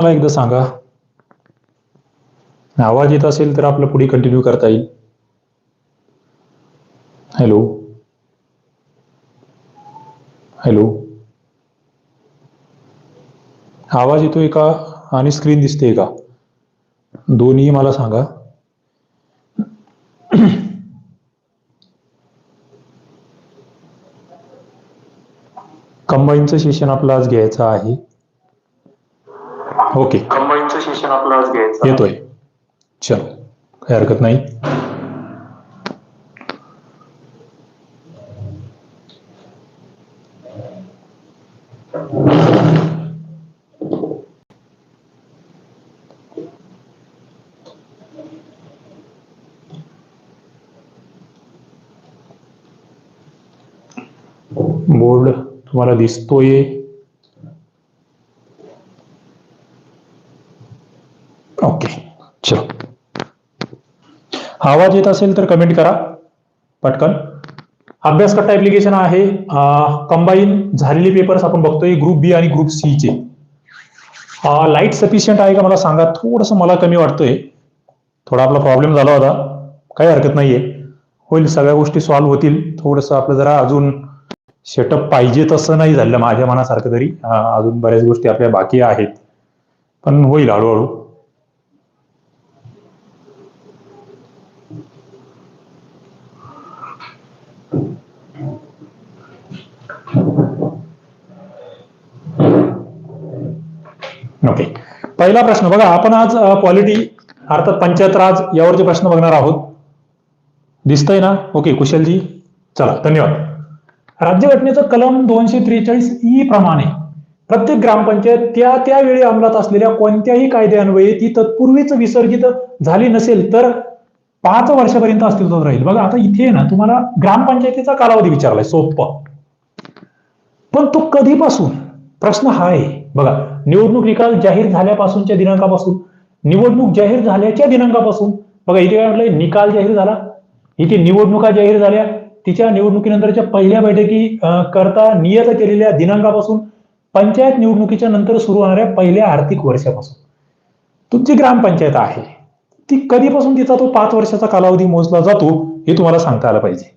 मला एकदा सांगा. आवाज येत असेल तर आपलं पुढे कंटिन्यू करता येईल. हॅलो हॅलो आवाज येतोय का आणि स्क्रीन दिसते का? दोन्ही मला सांगा. कंबाईनचं सेशन आपलं आज घ्यायचं आहे. ओके. कंबाईनचं सेशन आपलं आज घ्यायचं. आहे. येतोय. चलो काही हरकत नाही. बोर्ड तुम्हाला दिसतोय. ओके. चलो. आवाज येत असेल तर कमेंट करा. पटकन. अभ्यास कट्टा ऍप्लिकेशन आहे कंबाईन झालेले पेपर्स आपण बघतोय ग्रुप बी आणि ग्रुप सी चे. लाइट सफिशियंट आहे का मला सांगा? थोडस मला कमी वाटतंय. थोडा आपला प्रॉब्लेम झाला होता. काही हरकत नाहीये. होईल सगळ्या गोष्टी सॉल्व्ह होतील. थोडस आपलं जरा अजून सेटअप पाहिजे तसं नाही झालं माझ्या मनासारखं तरी. अजून बऱ्याच गोष्टी आपल्या बाकी आहेत. पण होईल हळूहळू. ओके पहिला प्रश्न बघा आपण आज पॉलिटी अर्थात पंचायत राज यावरचे प्रश्न बघणार आहोत दिसतंय ना? ओके कुशलजी चला धन्यवाद. राज्यघटनेचं कलम दोनशे त्रेचाळीस ई प्रमाणे प्रत्येक ग्रामपंचायत त्या त्यावेळी अंमलात असलेल्या कोणत्याही कायद्यान्वये ती तत्पूर्वीच विसर्जित झाली नसेल तर पाच वर्षापर्यंत अस्तित्वात राहील. बघा आता इथे ना तुम्हाला ग्रामपंचायतीचा कालावधी विचारलाय सोपं. पण तो कधीपासून? प्रश्न हा आहे. बघा निवडणूक निकाल जाहीर झाल्यापासूनच्या दिनांकापासून निवडणूक जाहीर झाल्याच्या दिनांकापासून बघा इथे काय म्हटलंय? निकाल जाहीर झाला. इथे निवडणुका जाहीर झाल्या. तिच्या निवडणुकीनंतरच्या पहिल्या बैठकी करता नियत केलेल्या दिनांकापासून पंचायत निवडणुकीच्या नंतर सुरू होणाऱ्या पहिल्या आर्थिक वर्षापासून. तुमची ग्रामपंचायत आहे. ती कधीपासून तिचा तो पाच वर्षाचा कालावधी मोजला जातो हे तुम्हाला सांगता आलं पाहिजे.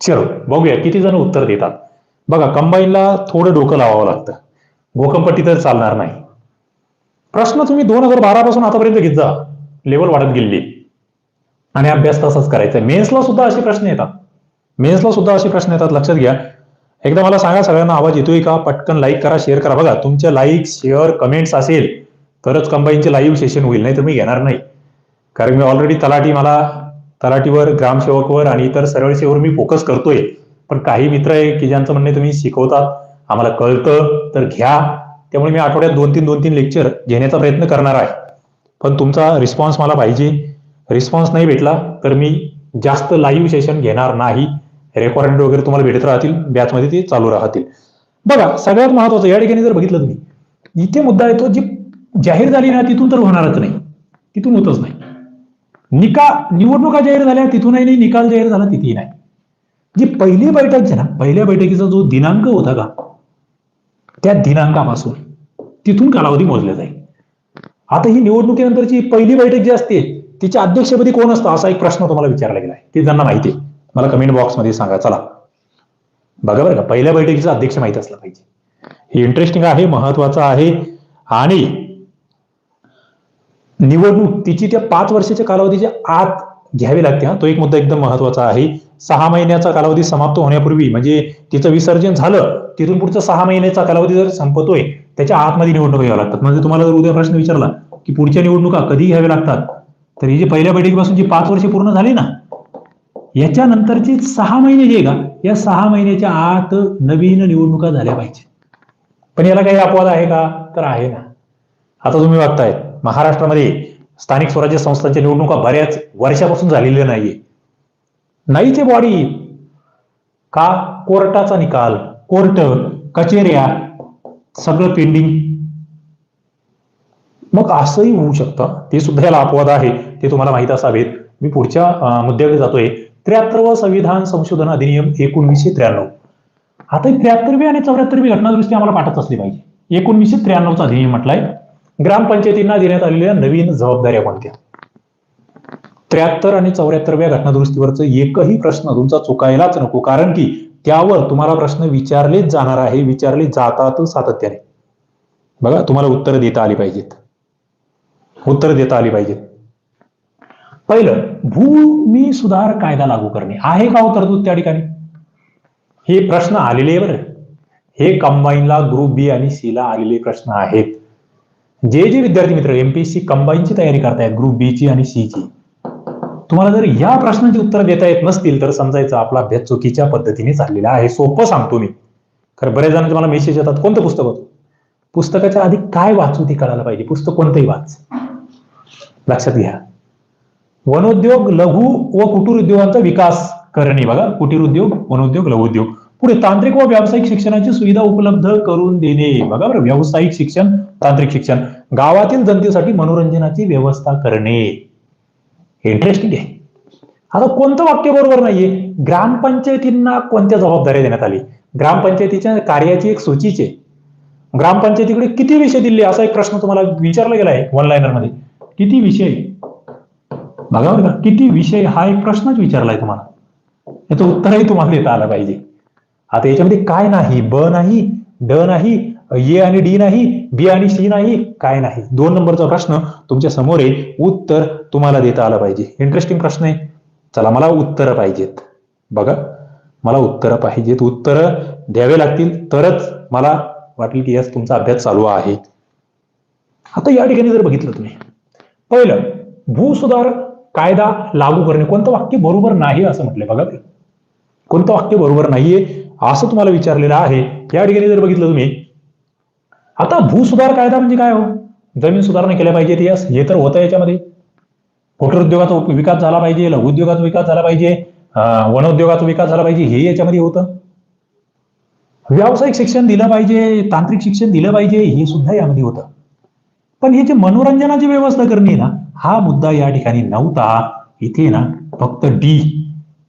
चलो बघूया किती जण उत्तर देतात. बघा कंबाईनला थोडं डोकं लावावं लागतं. गोकंपट्टी तर चालणार नाही. प्रश्न तुम्ही दोन हजार बारा पासून आतापर्यंत घेत जा. लेवल वाढत गेली आणि अभ्यास तसाच करायचा. मेन्सला सुद्धा असे प्रश्न येतात. मेन्सला सुद्धा असे प्रश्न येतात. लक्षात घ्या. एकदा मला सांगा सगळ्यांना आवाज येतोय का? पटकन लाईक करा शेअर करा. बघा तुमच्या लाईक शेअर कमेंट्स असेल तरच कंबाईनचे लाईव्ह सेशन होईल. नाही तर मी घेणार नाही. कारण मी ऑलरेडी तलाठी मला तलाठीवर ग्रामसेवकवर आणि इतर सरळसेवर सेवेवर मी फोकस करतोय. पण काही मित्र आहे की ज्यांचं म्हणणे तुम्ही शिकवतात आम्हाला कळतं तर घ्या. त्यामुळे मी आठवड्यात दोन तीन दोन तीन लेक्चर घेण्याचा प्रयत्न करणार आहे. पण तुमचा रिस्पॉन्स मला पाहिजे. रिस्पॉन्स नाही भेटला तर मी जास्त लाईव्ह सेशन घेणार नाही. रेकॉर्ड वगैरे तुम्हाला भेटत राहतील बॅचमध्ये ते चालू राहतील. बघा सगळ्यात महत्वाचं या ठिकाणी जर बघितलं तुम्ही इथे मुद्दा येतो जी जाहीर झाली ना तिथून तर होणारच नाही. तिथून होतच नाही. निकाल निवडणुका जाहीर झाल्या तिथूनही नाही निकाल जाहीर झाला तिथेही नाही. जी पहिली बैठक आहे ना पहिल्या बैठकीचा जो दिनांक होता का त्या दिनांकापासून तिथून कालावधी मोजला जाईल. आता ही निवडणुकीनंतरची पहिली बैठक जी असते तिच्या अध्यक्षपदी कोण असतं असा एक प्रश्न तुम्हाला विचारला गेला आहे. ते ज्यांना माहिती आहे मला कमेंट बॉक्समध्ये सांगा. चला. बघा बरं का पहिल्या बैठकीचा अध्यक्ष माहिती असला पाहिजे. हे इंटरेस्टिंग आहे महत्वाचं आहे आणि निवडणूक तिची त्या पाच वर्षाच्या कालावधीच्या आत घ्यावी लागते हा तो एक मुद्दा एकदम महत्त्वाचा आहे. सहा महिन्याचा कालावधी समाप्त होण्यापूर्वी म्हणजे तिचं विसर्जन झालं तिथून पुढचा सहा महिन्याचा कालावधी जर संपतोय त्याच्या आतमध्ये निवडणुका घ्याव्या लागतात. म्हणजे तुम्हाला जर उद्या प्रश्न विचारला की पुढच्या निवडणुका कधी घ्याव्या लागतात तर ही जी पहिल्या बैठकीपासून जी पाच वर्षे पूर्ण झाली ना याच्यानंतरचे सहा महिने जे का या सहा महिन्याच्या आत नवीन निवडणुका झाल्या पाहिजे. पण याला काही अपवाद आहे का? तर आहे ना. आता तुम्ही बघताय महाराष्ट्रामध्ये स्थानिक स्वराज्य संस्थांच्या निवडणुका बऱ्याच वर्षापासून झालेल्या नाहीये. नाहीचे बॉडी का कोर्टाचा निकाल? कोर्ट कचेऱ्या सगळं पेंडिंग मग असंही होऊ शकतं. ते सुद्धा याला अपवाद आहे. ते तुम्हाला माहीत असावेत. मी पुढच्या मुद्द्याकडे जातोय. त्र्याहत्तरवं संविधान संशोधन अधिनियम एकोणीसशे त्र्याण्णव. आता त्र्याहत्तरवी आणि चौऱ्याहत्तरवी घटनादृष्टी आम्हाला पाठत असली पाहिजे. एकोणीसशे त्र्याण्णवचा अधिनियम म्हटलाय. ग्रामपंचायतींना देण्यात आलेल्या नवीन जबाबदाऱ्या कोणत्या? त्र्याहत्तर आणि चौऱ्याहत्तरव्या घटनादुरुस्तीवरचं एकही प्रश्न तुमचा चुकायलाच नको. कारण की त्यावर तुम्हाला प्रश्न विचारलेच जाणार आहे विचारले जातात सातत्याने. बघा तुम्हाला उत्तर देता आली पाहिजेत. उत्तर देता आली पाहिजेत. पहिलं भूमी सुधार कायदा लागू करणे. आहे का हो तरतूद त्या ठिकाणी? हे प्रश्न आलेले आहे बरं. हे कंबाईनला ग्रुप बी आणि सी ला आलेले प्रश्न आहेत. जे जे विद्यार्थी मित्र एमपीएससी कंबाईनची तयारी करतायत ग्रुप बी ची आणि सी ची. तुम्हाला जर या प्रश्नांची उत्तर देता येत नसतील तर समजायचं आपला अभ्यास चुकीच्या पद्धतीने चाललेला आहे. सोपं सांगतो मी. खरं बरेच जण तुम्हाला मेसेज येतात. कोणतं पुस्तक होतं? पुस्तकाच्या आधी काय वाचू ते कळायला पाहिजे? पुस्तक कोणतंही वाच. लक्षात घ्या. वनोद्योग लघु व कुटीर उद्योगांचा विकास करणे बघा. कुटीर उद्योग वनोद्योग लघु उद्योग. पुढे तांत्रिक व व्यावसायिक शिक्षणाची सुविधा उपलब्ध करून देणे. बघा बरं व्यावसायिक शिक्षण तांत्रिक शिक्षण. गावातील जनतेसाठी मनोरंजनाची व्यवस्था करणे. इंटरेस्टिंग आहे. आता कोणतं वाक्य बरोबर नाहीये? ग्रामपंचायतींना कोणत्या जबाबदाऱ्या देण्यात आली? ग्रामपंचायतीच्या कार्याची एक सूचीच आहे. ग्रामपंचायतीकडे किती विषय दिले? असा एक प्रश्न तुम्हाला विचारला गेला आहे वन लाईनरमध्ये. किती विषय? बघा बरं का किती विषय हा एक प्रश्नच विचारलाय तुम्हाला. याचं उत्तरही तुम्हाला देता आलं पाहिजे. आता याच्यामध्ये काय नाही ब नाही ड नाही ए आणि डी नाही बी आणि सी नाही काय नाही. दोन नंबरचा प्रश्न तुमच्यासमोर आहे उत्तर तुम्हाला देता आलं पाहिजे. इंटरेस्टिंग प्रश्न आहे. चला मला उत्तरं पाहिजेत. बघा मला उत्तरं पाहिजेत. उत्तरं द्यावे लागतील. तरच मला वाटेल की यस तुमचा अभ्यास चालू आहे. आता या ठिकाणी जर बघितलं तुम्ही. पहिलं भूसुधार कायदा लागू करणे. कोणतं वाक्य बरोबर नाही असं म्हटलंय बघा कोणतं वाक्य बरोबर नाहीये असं तुम्हाला विचारलेलं आहे. या ठिकाणी जर बघितलं तुम्ही आता भूसुधार कायदा म्हणजे काय हो? जमीन सुधारणा केल्या पाहिजे यस हे तर होतं याच्यामध्ये. कुटीर उद्योगाचा विकास झाला पाहिजे लघु उद्योगाचा विकास झाला पाहिजे अं, वन उद्योगाचा विकास झाला पाहिजे हे याच्यामध्ये होतं. व्यावसायिक शिक्षण दिलं पाहिजे तांत्रिक शिक्षण दिलं पाहिजे हे सुद्धा यामध्ये होतं. पण हे जे मनोरंजनाची व्यवस्था करणे ना हा मुद्दा या ठिकाणी नव्हता. इथे ना फक्त डी.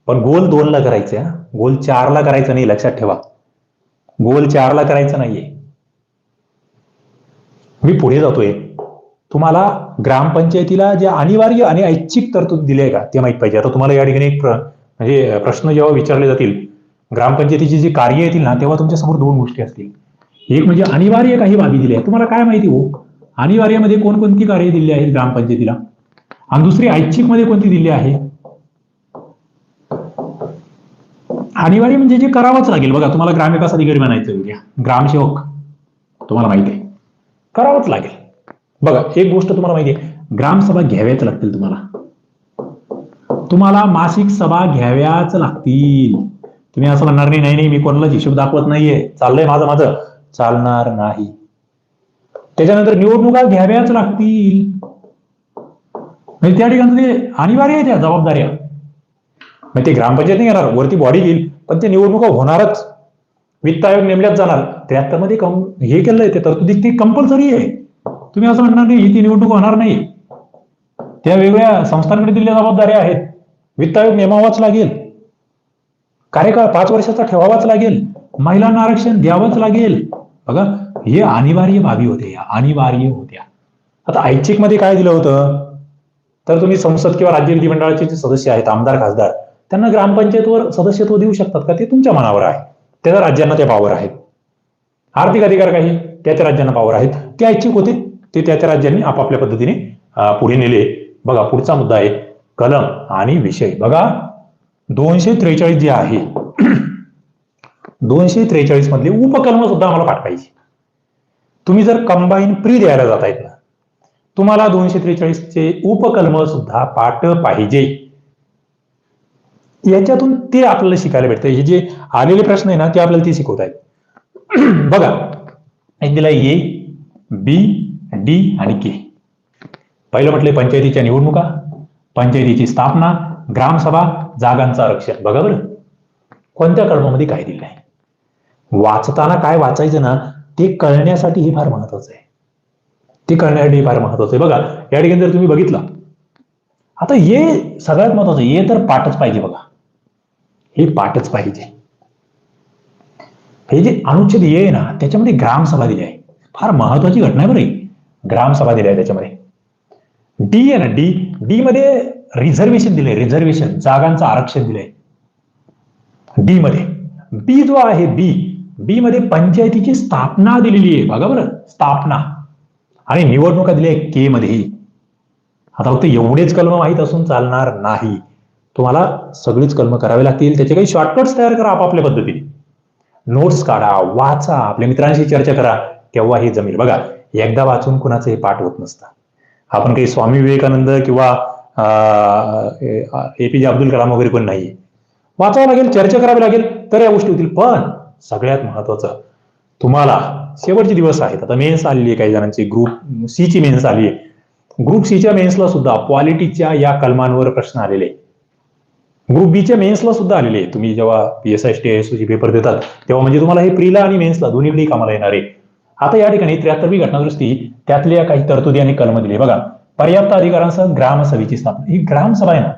पण गोल दोनला करायचं गोल चारला करायचं नाही लक्षात ठेवा. गोल चारला करायचं नाहीये. मी पुढे जातोय. तुम्हाला ग्रामपंचायतीला जे अनिवार्य आणि ऐच्छिक तरतूद दिली आहे का ते माहीत पाहिजे. आता तुम्हाला या ठिकाणी एक म्हणजे प्रश्न जेव्हा विचारले जातील ग्रामपंचायतीची जी कार्य येतील ना तेव्हा तुमच्यासमोर दोन गोष्टी असतील. एक म्हणजे अनिवार्य काही बाबी दिल्या आहेत. तुम्हाला काय माहिती हो? अनिवार्यमध्ये कोणकोणती कार्य दिली आहेत ग्रामपंचायतीला? आणि दुसरी ऐच्छिकमध्ये कोणती दिली आहे? अनिवार्य म्हणजे जे करावंच लागेल. बघा तुम्हाला ग्रामविकास अधिकारी बनायचं उद्या. ग्रामसेवक. तुम्हाला माहिती आहे. करावंच लागेल. बघा एक गोष्ट तुम्हाला माहिती आहे. ग्रामसभा घ्याव्याच लागतील तुम्हाला. तुम्हाला मासिक सभा घ्याव्याच लागतील. तुम्ही असं म्हणणार नाही नाही नाही मी कोणालाच हिशोब दाखवत नाहीये. चाललंय माझं माझं. चालणार नाही. त्याच्यानंतर निवडणुका घ्याव्याच लागतील. म्हणजे त्या ठिकाणी ते अनिवार्य आहे त्या जबाबदाऱ्या. म्हणजे ते ग्रामपंचायत नाही येणार वरती बॉडी येईल पण ते निवडणुका होणारच. वित्त आयोग नेमल्याच जाणार. त्र्याहत्तरमध्ये कम हे केलंय ते. तरतुदी ती कंपल्सरी आहे. तुम्ही असं म्हणणार नाही ती निवडणूक होणार नाही. त्या वेगळ्या संस्थांकडे दिलेल्या जबाबदाऱ्या आहेत. वित्त आयोग नेमावाच लागेल. कार्यकाळ पाच वर्षाचा ठेवावाच लागेल. महिलांना आरक्षण द्यावंच लागेल. बघा हे अनिवार्य बाबी होते या. अनिवार्य होत्या. आता ऐच्छिकमध्ये काय दिलं होतं? तर तुम्ही संसद किंवा राज्य विधिमंडळाचे जे सदस्य आहेत आमदार खासदार त्यांना ग्रामपंचायतवर सदस्यत्व देऊ शकतात का? ते तुमच्या मनावर आहे. त्याचा राज्यांना त्या पावर आहेत. आर्थिक अधिकार काही? त्या त्या राज्यांना पावर आहेत. ते ऐच्छिक होते. ते त्या त्या राज्यांनी आपापल्या पद्धतीने पुढे नेले. बघा पुढचा मुद्दा आहे. कलम आणि विषय. बघा दोनशे त्रेचाळीस जे आहे दोनशे त्रेचाळीस मधले उपकलम सुद्धा आम्हाला पाठ पाहिजे तुम्ही जर कंबाईन प्री द्यायला जात आहेत ना तुम्हाला दोनशे त्रेचाळीस चे उपकलम सुद्धा पाठ पाहिजे. याच्यातून ते आपल्याला शिकायला भेटतं. हे जे आलेले प्रश्न आहे ना ते आपल्याला ते शिकवत आहेत. बघा. एक दिला ए बी डी आणि के. पहिलं म्हटले पंचायतीच्या निवडणुका पंचायतीची स्थापना ग्रामसभा जागांचं आरक्षण. बघा बरं. कोणत्या कलमामध्ये काय दिलं आहे? वाचताना काय वाचायचं ना ते कळण्यासाठी हे फार महत्वाचं आहे. ते कळण्यासाठी फार महत्वाचं आहे. बघा या ठिकाणी जर तुम्ही बघितलं. आता हे सगळ्यात महत्वाचं हे तर पाठच पाहिजे बघा. हे पाठच पाहिजे. हे जे अनुच्छेद ये आहे ना त्याच्यामध्ये ग्रामसभा दिली आहे. फार महत्वाची घटना आहे बरं ग्रामसभा दिली आहे त्याच्यामध्ये. डी आहे ना डी. डी मध्ये रिझर्वेशन दिले रिझर्वेशन जागांचं आरक्षण दिलंय. डी मध्ये. बी जो आहे बी. बी मध्ये पंचायतीची स्थापना दिलेली आहे. बघा बरं स्थापना. आणि निवडणुका दिल्या के मध्येही. आता फक्त एवढेच कलम माहीत असून चालणार नाही. तुम्हाला सगळीच कलम करावी लागतील. त्याचे काही शॉर्टकट्स तयार करा आपापल्या पद्धतीने नोट्स काढा वाचा आपल्या मित्रांशी चर्चा करा तेव्हा हे जमेल बघा. एकदा वाचून कुणाचं हे पाठ होत नसतं. आपण काही स्वामी विवेकानंद किंवा ए पी जे अब्दुल कलाम वगैरे पण नाही. वाचावं लागेल चर्चा करावी लागेल तर या गोष्टी होतील. पण सगळ्यात महत्वाचं तुम्हाला शेवटचे दिवस आहेत. आता मेन्स आलेली आहे काही जणांची ग्रुप सी ची मेन्स आली आहे. ग्रुप सीच्या मेन्सला सुद्धा क्वालिटीच्या या कलमांवर प्रश्न आलेले. आहे. ग्रुप बीच्या मेन्सला सुद्धा आलेले आहे. तुम्ही जेव्हा पी एस टी एस चे पेपर देतात तेव्हा म्हणजे तुम्हाला हे प्रीला आणि मेन्सला दोन्हीकडे कामाला येणार आहे. आता या ठिकाणी त्र्याहत्तरवी घटनादुरुस्ती त्यातल्या काही तरतुदी आणि कलम दिली. बघा पर्याप्त अधिकारांसह ग्रामसभेची स्थापना. ही ग्रामसभा आहे ना?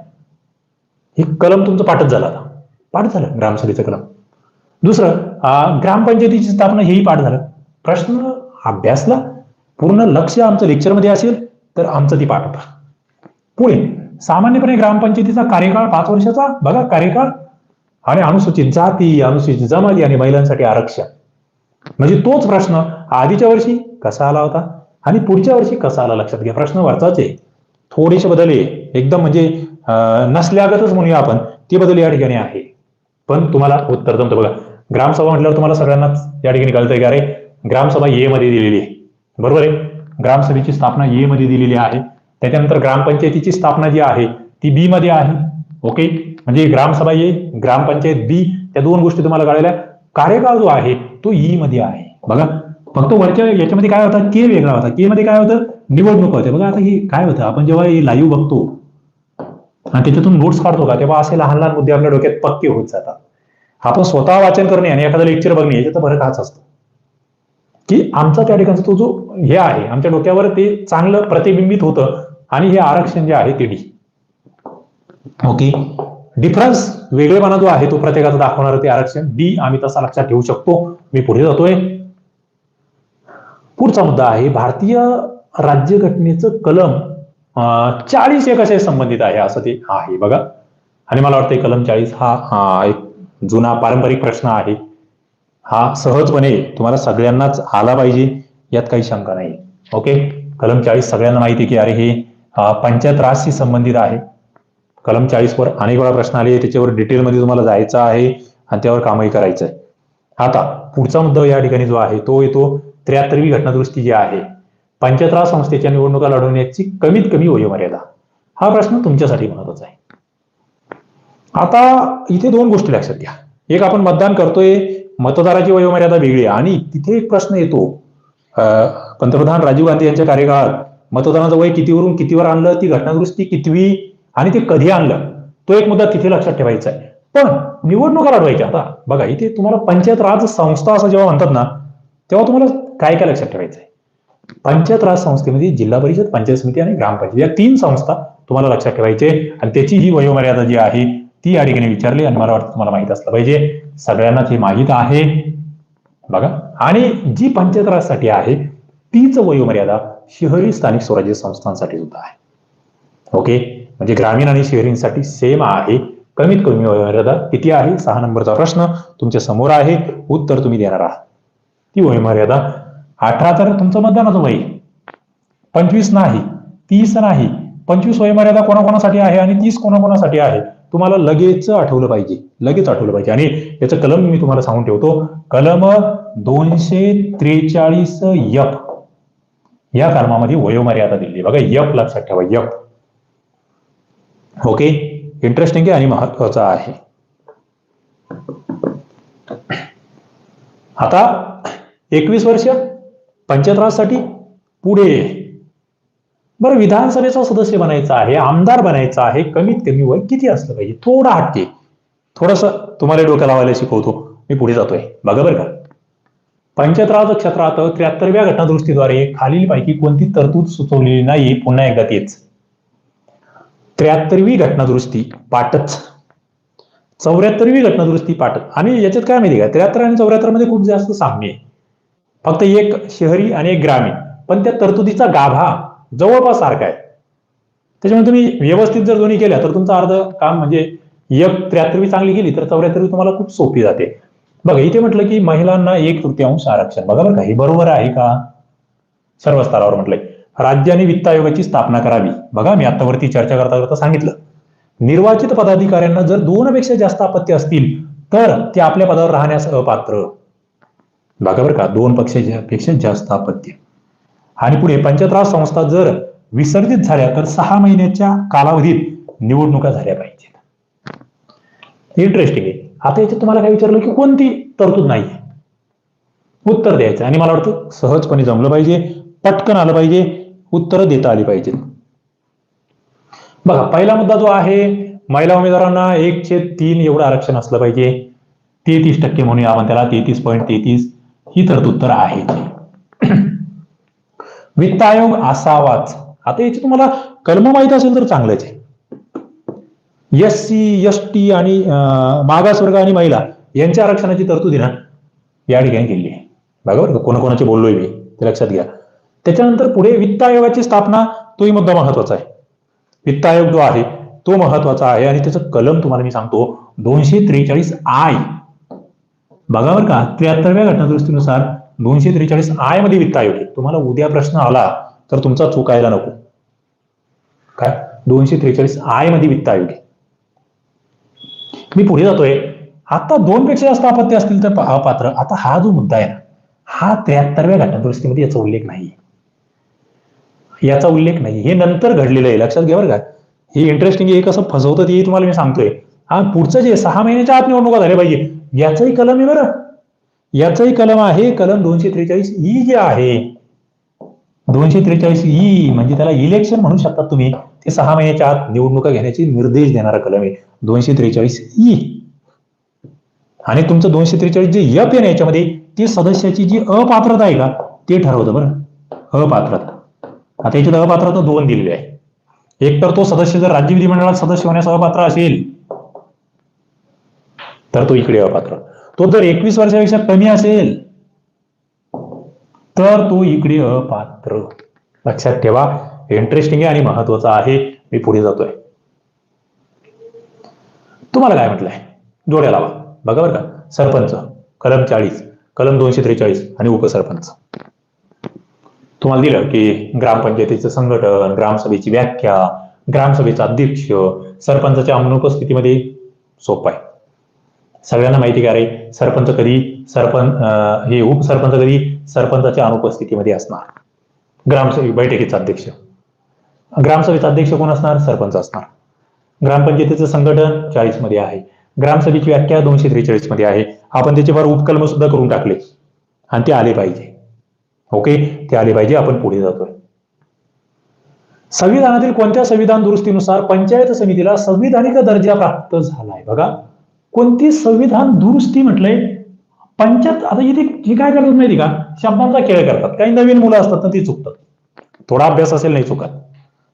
हे कलम तुमचं पाठच झालं आता. पाठ झालं ग्रामसभेचं कलम. दुसरं ग्रामपंचायतीची स्थापना हेही पाठ झालं. प्रश्न अभ्यासला पूर्ण लक्ष आमचं लेक्चरमध्ये असेल तर आमचं ती पाठ होता. पुढे सामान्यपणे ग्रामपंचायतीचा कार्यकाळ पाच वर्षाचा. बघा कार्यकाळ. आणि अनुसूचित जाती अनुसूचित जमाती आणि महिलांसाठी आरक्षण. म्हणजे तोच प्रश्न आधीच्या वर्षी कसा आला होता? आणि पुढच्या वर्षी कसा आला? लक्षात घ्या प्रश्न वरचाच आहे. थोडेसे बदल आहे. एकदम म्हणजे नसल्यागतच म्हणूया आपण ते बदल या ठिकाणी आहे. पण तुम्हाला उत्तर जमतं. बघा ग्रामसभा म्हटल्यावर तुम्हाला सगळ्यांनाच या ठिकाणी कळतंय की अरे ग्रामसभा ए मध्ये दिलेली आहे. बरोबर आहे? ग्रामसभेची स्थापना ए मध्ये दिलेली आहे. त्याच्यानंतर ग्रामपंचायतीची स्थापना जी आहे ती बी मध्ये आहे. ओके म्हणजे ग्रामसभा ए ग्रामपंचायत बी त्या दोन गोष्टी तुम्हाला कळल्या कार्यकाळ जो आहे तो ई मध्ये आहे. बघा फक्त वरच्या याच्यामध्ये काय होता? के वेगळा होता. के मध्ये काय होतं? निवडणूक होते. बघा आता हे काय होतं? आपण जेव्हा हे लाईव्ह बघतो आणि त्याच्यातून नोट्स काढतो का तेव्हा असे लहान लहान मुद्दे आपल्या डोक्यात पक्के होत जातात. आपण स्वतः वाचन करणे आणि एखादं लेक्चर बघणे याच्यात फरक हाच असतो. की आमचा त्या ठिकाणचा तो जो हे आहे आमच्या डोक्यावर ते चांगलं प्रतिबिंबित होतं. आणि हे आरक्षण जे आहे ते डी ओके डिफरन्स वेगळेपणा जो आहे तो प्रत्येकाचा दाखवणार ते आरक्षण. डी आम्ही तसा लक्षात ठेवू शकतो. मी पुढे जातोय. पुढचा मुद्दा आहे भारतीय राज्यघटनेचं कलम चाळीस एक असे संबंधित आहे? असं ते आहे बघा. आणि मला वाटतं कलम चाळीस हा हा एक जुना पारंपरिक प्रश्न आहे. हा सहजपणे तुम्हाला सगळ्यांनाच आला पाहिजे यात काही शंका नाही. ओके कलम चाळीस सगळ्यांना माहिती की अरे हे पंचायत राजशी संबंधित आहे. कलम चाळीस वर अनेक वेळा प्रश्न आले त्याच्यावर डिटेलमध्ये तुम्हाला जायचं आहे आणि त्यावर कामही करायचं आहे आता पुढचा मुद्दा या ठिकाणी जो आहे तो येतो त्र्याहत्तरवी घटनादृष्टी जी आहे. पंचायत संस्थेच्या निवडणुका लढवण्याची कमीत कमी वयोमर्यादा. हा प्रश्न तुमच्यासाठी महत्त्वाचा आहे. आता इथे दोन गोष्टी लक्षात घ्या. एक आपण मतदान करतोय मतदाराची वयोमर्यादा वेगळी आहे आणि तिथे एक प्रश्न येतो. पंतप्रधान राजीव गांधी यांच्या कार्यकाळात मतदानाचं वय कितीवरून कितीवर आणलं ती घटनादुरुस्ती कितवी आणि ते कधी आणलं तो एक मुद्दा तिथे लक्षात ठेवायचा आहे. पण निवडणुका लढवायच्या आता. बघा इथे तुम्हाला पंचायत राज संस्था असं जेव्हा म्हणतात ना तेव्हा तुम्हाला काय काय लक्षात ठेवायचं आहे? पंचायत राज संस्थेमध्ये जिल्हा परिषद पंचायत समिती आणि ग्रामपंचायत या तीन संस्था तुम्हाला लक्षात ठेवायचे आणि त्याची ही वयोमर्यादा जी आहे ती या ठिकाणी विचारली आणि मला वाटतं तुम्हाला माहीत असलं पाहिजे. सगळ्यांनाच हे माहीत आहे. बघा आणि जी पंचायत राजसाठी आहे तीच वयोमर्यादा शहरी स्थानिक स्वराज्य संस्थांसाठी सुद्धा आहे. ओके म्हणजे ग्रामीण आणि शहरींसाठी सेम आहे. कमीत कमी वयोमर्यादा किती आहे? सहा नंबरचा प्रश्न तुमच्यासमोर आहे. उत्तर तुम्ही देणार आहात. ती वयोमर्यादा अठरा तर तुमचं मतदानाचं वय पंचवीस नाही तीस नाही. पंचवीस वयमर्यादा कोणाकोणासाठी आहे आणि तीस कोणाकोणासाठी आहे? तुम्हाला लगेच आठवलं पाहिजे. लगेच आठवलं पाहिजे. आणि याचं कलम मी तुम्हाला सांगून ठेवतो. कलम दोनशे त्रेचाळीस यफ या कर्मामध्ये वयोमर्यादा दिली बघा यफ लक्षात ठेवा यफ ओके इंटरेस्टिंग आहे आणि महत्त्वाचा आहे. आता एकवीस वर्ष पंचायत पुढे. बरं विधानसभेचा सदस्य बनायचा आहे आमदार बनायचा आहे कमीत कमी वय किती असलं पाहिजे? थोडा हटके. थोडस तुम्हाला डोक्या लावायला शिकवतो. मी पुढे जातोय. बघा बरं का. पंचायत क्षेत्रात त्र्याहत्तरव्या खालील खालीलपैकी कोणती तरतूद सुचवलेली नाही पुन्हा एकदा तेच. त्र्याहत्तरवी घटनादुरुस्ती पाठच. चौऱ्याहत्तरवी घटनादुरुस्ती पाठच आणि याच्यात काय माहिती का? त्र्याहत्तर आणि चौऱ्याहत्तरमध्ये खूप जास्त साम्य आहे. फक्त एक शहरी आणि एक ग्रामीण. पण त्या तरतुदीचा गाभा जवळपास सारखा आहे. त्याच्यामुळे तुम्ही व्यवस्थित जर दोन्ही केल्या तर तुमचं अर्ध काम म्हणजे एक त्र्याहत्तरवी चांगली गेली तर चौऱ्याहत्तरवी तुम्हाला खूप सोपी जाते. बघा इथे म्हटलं की महिलांना एक तृतीयांश आरक्षण. बघा बरं का हे बरोबर आहे का? सर्व स्तरावर म्हटलंय. राज्याने वित्त आयोगाची स्थापना करावी. बघा मी आतावरती चर्चा करता करता सांगितलं. निर्वाचित पदाधिकाऱ्यांना जर दोनपेक्षा जास्त आपत्ती असतील तर ते आपल्या पदावर राहण्यास अपात्र. बघा बरं का दोन पक्षाच्या पेक्षा जास्त आपत्ती. आणि पुढे पंचत्रास संस्था जर विसर्जित झाल्या तर सहा महिन्याच्या कालावधीत निवडणुका झाल्या पाहिजेत. इंटरेस्टिंग आहे. आता याच्यात तुम्हाला काय विचारलं की कोणती तरतूद नाही? उत्तर द्यायचं. आणि मला वाटतं सहजपणे जमलं पाहिजे पटकन आलं पाहिजे उत्तरं देता आली पाहिजेत. बघा पहिला मुद्दा जो आहे महिला उमेदवारांना एकशे तीन एवढं आरक्षण असलं पाहिजे. तेहतीस टक्के म्हणूया आपण त्याला तेहतीस पॉईंट तेहतीस ही तरतूद तर आहे. वित्त आयोग असावाच. आता याची तुम्हाला कलम माहीत असेल तर चांगलंच आहे. एस सी एस टी आणि मागासवर्ग आणि महिला यांच्या आरक्षणाची तरतूद ना? या ठिकाणी केली आहे. बघा बरं कोणाकोणाचे बोललोय मी ते लक्षात घ्या. त्याच्यानंतर पुढे वित्त आयोगाची स्थापना तोही मुद्दा महत्त्वाचा आहे. वित्त आयोग जो आहे तो महत्त्वाचा आहे आणि त्याचं कलम तुम्हाला मी सांगतो दोनशे त्रेचाळीस आय. बघा बरं का त्र्याहत्तरव्या घटनादुरुस्तीनुसार दोनशे त्रेचाळीस आयमध्ये वित्त आयोग आहे. तुम्हाला उद्या प्रश्न आला तर तुमचा चुकायला नको. काय? दोनशे त्रेचाळीस आयमध्ये वित्त आयोग आहे. मी पुढे जातोय. आता दोन पेक्षा जास्त आपत्ती असतील तर अपात्र आता हा जो मुद्दा आहे ना हा त्र्याहत्तरव्या घटनादुरुस्तीमध्ये याचा उल्लेख नाही. याचा उल्लेख नाही. हे नंतर घडलेलं आहे. लक्षात घ्या बरं का. हे इंटरेस्टिंग हे कसं फसवतं ते तुम्हाला मी सांगतोय. हा पुढचं जे सहा महिन्याच्या आत निवडणुका झाल्या पाहिजे. याचंही कलम आहे बरं. याचंही कलम आहे. कलम दोनशे त्रेचाळीस ई जे आहे. दोनशे त्रेचाळीस ई म्हणजे त्याला इलेक्शन म्हणू शकता तुम्ही. ते सहा महिन्याच्या आत निवडणुका घेण्याचे निर्देश देणारा कलम आहे. दोनशे त्रेचाळीस ई. आणि तुमचं दोनशे त्रेचाळीस जे यप आहे ना याच्यामध्ये ती सदस्याची जी अपात्रता आहे का ते ठरवतं बरं. अपात्रता. आता याच्यात अपात्रता दोन दिलेली आहे. एक तर तो सदस्य जर राज्य विधिमंडळात सदस्य होण्यास अपात्र असेल तर तो इकडे अपात्र. तो जर एकवीस वर्षापेक्षा कमी असेल तर तो इकडे अपात्र. लक्षात ठेवा. इंटरेस्टिंग आहे आणि महत्त्वाचा आहे. मी पुढे जातोय. तुम्हाला काय म्हटलंय? जोड्या लावा. बघा बरं का. सरपंच कलम चाळीस कलम दोनशे त्रेचाळीस आणि उपसरपंच. तुम्हाला दिलं की ग्रामपंचायतीचं संघटन ग्रामसभेची व्याख्या ग्रामसभेचा अध्यक्ष सरपंचाच्या अनुपस्थितीमध्ये सोपं आहे. सगळ्यांना माहिती का रे? सरपंच कधी सरपंच हे उपसरपंच कधी सरपंचाच्या अनुपस्थितीमध्ये असणार? ग्रामसभे बैठकीचा अध्यक्ष. ग्रामसभेचा अध्यक्ष कोण असणार? सरपंच असणार. ग्रामपंचायतीचं संघटन चाळीसमध्ये आहे. ग्रामसभेची व्याख्या दोनशे त्रेचाळीसमध्ये आहे. आपण त्याचे फार उपकल्म सुद्धा करून टाकले. आणि ते आले पाहिजे. ओके? ते आले पाहिजे आपण पुढे जातोय. संविधानातील कोणत्या संविधान दुरुस्तीनुसार पंचायत समितीला संविधानिक दर्जा प्राप्त झालाय? बघा. कोणती संविधान दुरुस्ती म्हटलंय? पंचायत आता इथे हे काय करतात माहिती का? शब्दांचा खेळ करतात. काही नवीन मुलं असतात ना ती चुकतात. थोडा अभ्यास असेल नाही चुकत.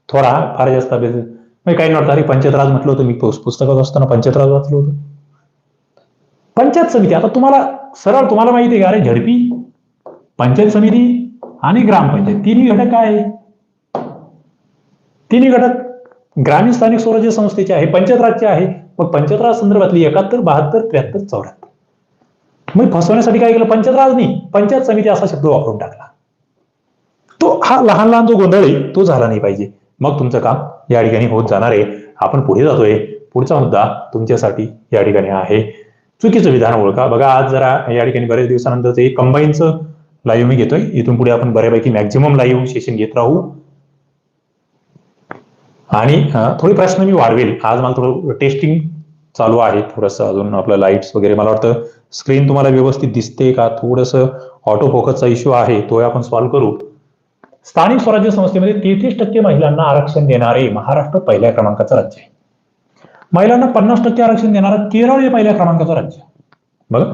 थोडा फार जास्त अभ्यास म्हणजे काही नव्हतं. अरे पंचायतराज म्हटलं होतं मी पुस्तकात असताना पंचायतराज वाचलं होतं. पंचायत समिती आता तुम्हाला सरळ तुम्हाला माहिती आहे का? अरे झडपी पंचायत समिती आणि ग्रामपंचायत. तिन्ही घटक काय आहे? तिन्ही घटक ग्रामीण स्थानिक स्वराज्य संस्थेचे आहे पंचायतराजचे आहे. मग पंचायतराज संदर्भातली एकाहत्तर बहात्तर त्र्याहत्तर चौऱ्याहत्तर. मग फसवण्यासाठी काय केलं? पंचायतराज नाही पंचायत समिती असा शब्द वापरून टाकला. तो हा लहान लहान जो गोंधळ आहे तो झाला नाही पाहिजे. मग तुमचं काम या ठिकाणी होत जाणार आहे. आपण पुढे जातोय. पुढचा मुद्दा तुमच्यासाठी या ठिकाणी आहे. चुकीचं विधान ओळखा. बघा आज जरा या ठिकाणी बरेच दिवसानंतर ते कंबाईनचं लाईव्ह मी घेतोय. इथून पुढे आपण बऱ्यापैकी मॅक्झिमम लाईव्ह सेशन घेत राहू. आणि थोडे प्रश्न मी वाढवेल. आज मला थोडं टेस्टिंग चालू आहे. थोडंसं अजून आपलं लाईट्स वगैरे मला वाटतं स्क्रीन तुम्हाला व्यवस्थित दिसते का? थोडंसं ऑटो फोकसचा इश्यू आहे. तो आपण सॉल्व्ह करू. स्थानिक स्वराज्य संस्थेमध्ये तेहतीस टक्के महिलांना आरक्षण देणारे महाराष्ट्र पहिल्या क्रमांकाचं राज्य आहे. महिलांना पन्नास टक्के आरक्षण देणारं केरळ हे पहिल्या क्रमांकाचं राज्य बघा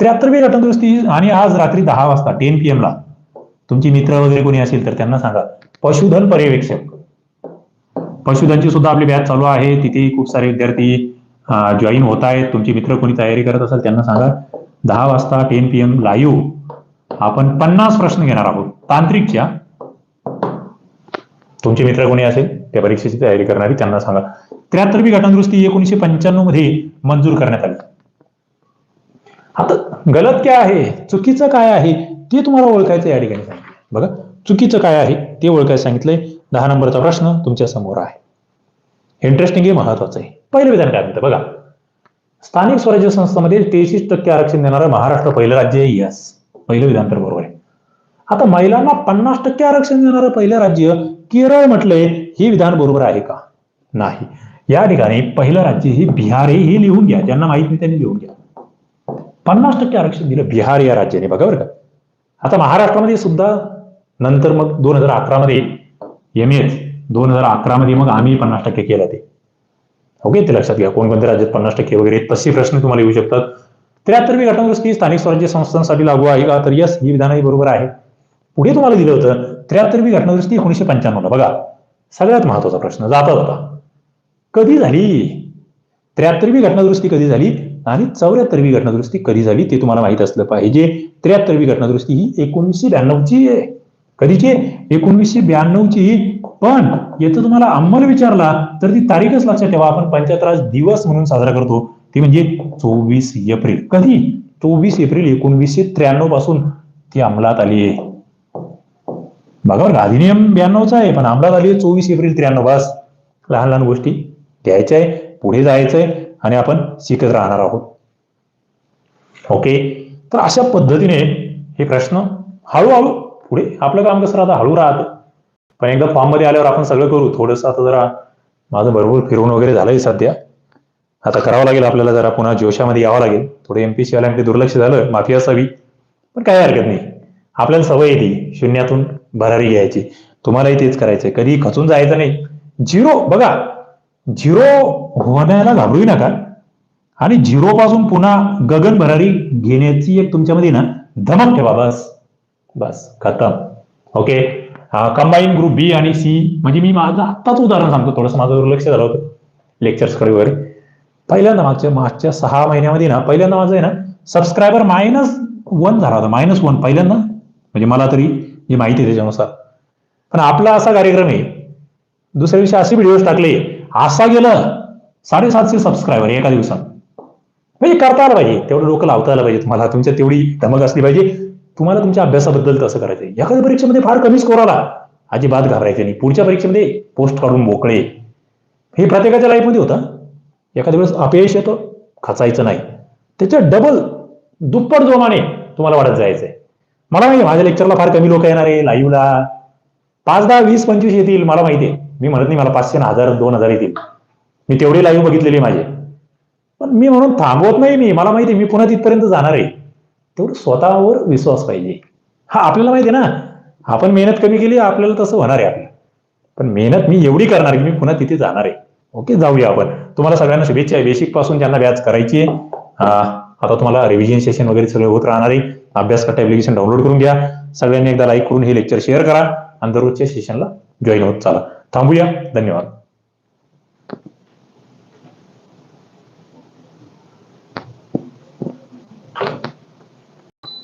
त्र्याहत्तरवी घटनादुरुस्ती आणि आज रात्री दहा वाजता टेन पी ला. तुमची मित्र वगैरे कोणी असेल तर त्यांना सांगा. पशुधन पर्यवेक्षक. पशुधनची सुद्धा आपली बॅच चालू आहे. तिथे खूप सारे विद्यार्थी जॉईन होत आहेत. तुमची मित्र कोणी तयारी करत असेल त्यांना सांगा. दहा वाजता टेन पी एम लाईव्ह आपण पन्नास प्रश्न घेणार आहोत. तांत्रिकच्या. तुमचे मित्र कोणी असेल त्या परीक्षेची तयारी करणारी त्यांना सांगा. त्र्याहत्तरवी घटनादुरुस्ती एकोणीशे पंच्याण्णवमध्ये मंजूर करण्यात आली. आता गलत काय आहे? चुकीचं काय आहे? ते तुम्हाला ओळखायचं या ठिकाणी सांगितलं बघा चुकीचं काय आहे? ते ओळखायला सांगितलंय. दहा नंबरचा प्रश्न तुमच्यासमोर आहे. इंटरेस्टिंग आहे महत्वाचं आहे. पहिलं विधान काय म्हणतं? बघा स्थानिक स्वराज्य संस्थांमध्ये तेहतीस टक्के आरक्षण देणारं महाराष्ट्र पहिलं राज्य आहे यस. पहिलं विधान तर बरोबर आहे. आता महिलांना पन्नास टक्के आरक्षण देणारं पहिलं राज्य केरळ म्हटलंय हे विधान बरोबर आहे का? नाही. या ठिकाणी पहिलं राज्य हे बिहार हे लिहून घ्या ज्यांना माहीत नाही त्यांनी लिहून घ्या. पन्नास टक्के आरक्षण दिलं बिहार या राज्याने बघा बरं का. आता महाराष्ट्रामध्ये सुद्धा नंतर मग दोन हजार अकरा मध्ये एम एच दोन हजार अकरा मध्ये मग आम्ही पन्नास टक्के केलं ते. ओके ते लक्षात घ्या कोणकोणत्या राज्यात पन्नास टक्के वगैरे तसे प्रश्न तुम्हाला येऊ शकतात. त्र्याहत्तरवी घटनादुरुस्ती स्थानिक स्वराज्य संस्थांसाठी लागू आहे का? तर यस ही विधानही बरोबर आहे. पुढे तुम्हाला दिलं होतं त्र्याहत्तरवी घटनादुरुस्ती एकोणीशे पंच्याण्णवला. बघा सगळ्यात महत्त्वाचा प्रश्न जाता जाता. कधी झाली? त्र्याहत्तरवी घटनादुरुस्ती कधी झाली आणि चौऱ्याहत्तरवी घटनादुरुस्ती कधी झाली ते तुम्हाला माहीत असलं पाहिजे. त्र्याहत्तरवी घटनादुरुस्ती ही एकोणीसशे ब्याण्णवची आहे. कधीची? एकोणीसशे ब्याण्णवची. पण येतं तुम्हाला अंमल विचारला तर ती तारीखच लक्षात ठेवा. आपण पंच्याहत्तर दिवस म्हणून साजरा करतो. ती म्हणजे चोवीस एप्रिल. कधी? चोवीस एप्रिल एकोणवीसशे त्र्याण्णवपासून ती अंमलात आली आहे. बघा बरं अधिनियम ब्याण्णवचा आहे पण अंमलात आली आहे चोवीस एप्रिल त्र्याण्णव. बस लहान लहान गोष्टी द्यायच्या आहे पुढे जायचंय आणि आपण शिकत राहणार आहोत. ओके? तर अशा पद्धतीने हे प्रश्न हळूहळू पुढे आपलं काम कसं राहतं? हळू राहतं. पण एकदा फॉर्ममध्ये आल्यावर आपण सगळं करू. थोडंसं आता जरा माझं भरपूर फिरून वगैरे झालंय सध्या. आता करावं लागेल आपल्याला जरा पुन्हा जोशामध्ये यावं लागेल. थोडे एमपीसी वाल्यांकडे दुर्लक्ष झालं माफी असावी पण काही हरकत नाही. आपल्याला सवय येते शून्यातून भरारी घ्यायची. तुम्हालाही तेच करायचंय. कधी खचून जायचं नाही. झिरो बघा झिरो होण्याला घाबरू नका. आणि झिरो पासून पुन्हा गगन भरारी घेण्याची एक तुमच्यामध्ये ना धमक ठेवा बस. बस खतम. ओके? कंबाईन ग्रुप बी आणि सी म्हणजे मी माझं आत्ताच उदाहरण सांगतो. थोडंसं माझं दुर्लक्ष झालं होतं. लेक्चर्सकडे वगैरे. पहिल्यांदा मागच्या मागच्या सहा महिन्यामध्ये ना पहिल्यांदा माझं आहे ना सबस्क्रायबर मायनस वन झाला होता. मायनस वन पहिल्यांदा. म्हणजे मला तरी ही माहिती आहे त्याच्यानुसार. पण आपला असा कार्यक्रम आहे दुसऱ्या दिवशी असे व्हिडिओ टाकले असा गेलं साडेसातशे सबस्क्रायबर एका दिवसात. म्हणजे करता आलं पाहिजे तेवढं डोकं लावता आलं पाहिजे तुम्हाला तुमच्या तेवढी धमक असली पाहिजे तुम्हाला तुमच्या अभ्यासाबद्दल तसं करायचं एखाद्या परीक्षेमध्ये फार कमी स्कोर आला अजिबात घाबरायचं नाही. पुढच्या परीक्षेमध्ये पोस्ट काढून मोकळे. हे प्रत्येकाच्या लाईफमध्ये होतं. एखाद्या वेळेस अपयश येतो खचायचं नाही. त्याच्या डबल दुप्पट जोमाने तुम्हाला वाढत जायचंय. मला माहिती माझ्या लेक्चरला फार कमी लोक येणार आहे लाईव्हला पाच दहा वीस पंचवीस येतील मला माहिती आहे. मी म्हणत नाही मला पाचशे ना हजार दोन हजार येतील. मी तेवढे लाईव्ह बघितलेले माझे. पण मी म्हणून थांबवत नाही मी. मला माहिती आहे मी पुन्हा तिथपर्यंत जाणार आहे. तेवढं स्वतःवर विश्वास पाहिजे. हा आपल्याला माहिती आहे ना आपण मेहनत कमी केली आपल्याला तसं होणार आहे आपलं. पण मेहनत मी एवढी करणार की मी पुन्हा तिथे जाणार आहे. ओके जाऊया आपण. तुम्हाला सगळ्यांना शुभेच्छा आहे. बेसिकपासून ज्यांना व्याज करायची आहे आता तुम्हाला रिव्हिजन सेशन वगैरे सगळे होत राहणार आहे. अभ्यास कट्टा ऍप्लिकेशन डाउनलोड करून घ्या. सगळ्यांनी एकदा लाईक करून हे लेक्चर शेअर करा. आणि दररोजच्या सेशनला जॉईन होत चाला. थांबूया. धन्यवाद.